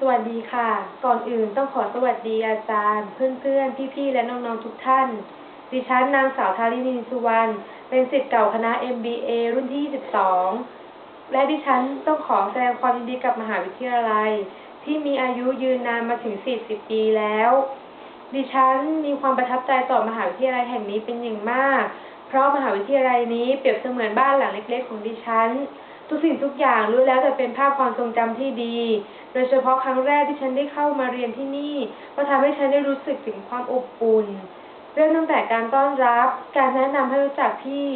สวัสดีค่ะ ก่อนอื่นต้องขอสวัสดีอาจารย์ เพื่อนๆ พี่ๆ และน้องๆ ทุกท่าน ดิฉันนางสาวทารินีสุวรรณ เป็นศิษย์เก่าคณะ MBA รุ่นที่ 22 และดิฉันต้องขอแสดงความยินดีกับมหาวิทยาลัย ที่มีอายุยืนนานมาถึง 40 ปีแล้ว ดิฉันมีความประทับใจต่อมหาวิทยาลัยแห่งนี้เป็นอย่างมาก เพราะมหาวิทยาลัยนี้เปรียบเสมือนบ้านหลังเล็ก ๆ ของดิฉัน ทุกสิ่งทุกอย่างรู้แล้วแต่เป็นภาพความทรงจำที่ดี โดยเฉพาะครั้งแรกที่ฉันได้เข้ามาเรียนที่นี่ ก็ทำให้ฉันได้รู้สึกถึงความอบอุ่น เริ่มตั้งแต่การต้อนรับ การแนะนำให้รู้จักพี่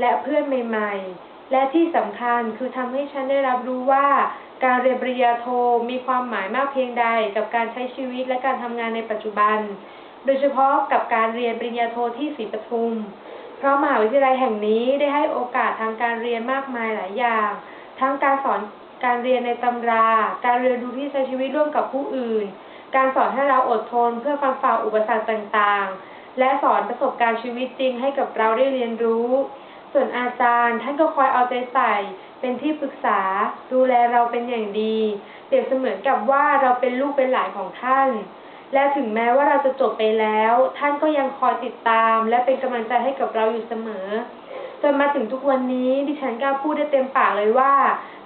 และเพื่อนใหม่ๆ และที่สำคัญคือทำให้ฉันได้รับรู้ว่า การเรียนปริญญาโทมีความหมายมากเพียงใดกับการใช้ชีวิตและการทำงานในปัจจุบัน โดยเฉพาะกับการเรียนปริญญาโทที่ศรีปทุม เพราะมหาวิทยาลัยแห่งนี้ได้ให้โอกาสทางการเรียนมากมายหลายอย่าง ทั้งการสอนการเรียนในตำรา การเรียนรู้ที่ใช้ชีวิตร่วมกับผู้อื่น การสอนให้เราอดทนเพื่อฟังฝ่าอุปสรรคต่างๆ และสอนประสบการณ์ชีวิตจริงให้กับเราได้เรียนรู้ ส่วนอาจารย์ท่านก็คอยเอาใจใส่ เป็นที่ปรึกษา ดูแลเราเป็นอย่างดี เปรียบเสมือนกับว่าเราเป็นลูกเป็นหลานของท่าน และถึงแม้ว่าเราจะจบไปแล้ว ท่านก็ยังคอยติดตาม และเป็นกำลังใจให้กับเราอยู่เสมอ จนมาถึงทุกวันนี้ดิฉันกล้าพูดได้เต็มปากเลยว่า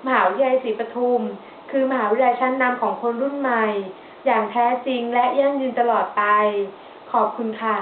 มหาวิทยาลัยศรีปทุม คือมหาวิทยาลัยชั้นนำของคนรุ่นใหม่ อย่างแท้จริงและยั่งยืนตลอดไป ขอบคุณค่ะ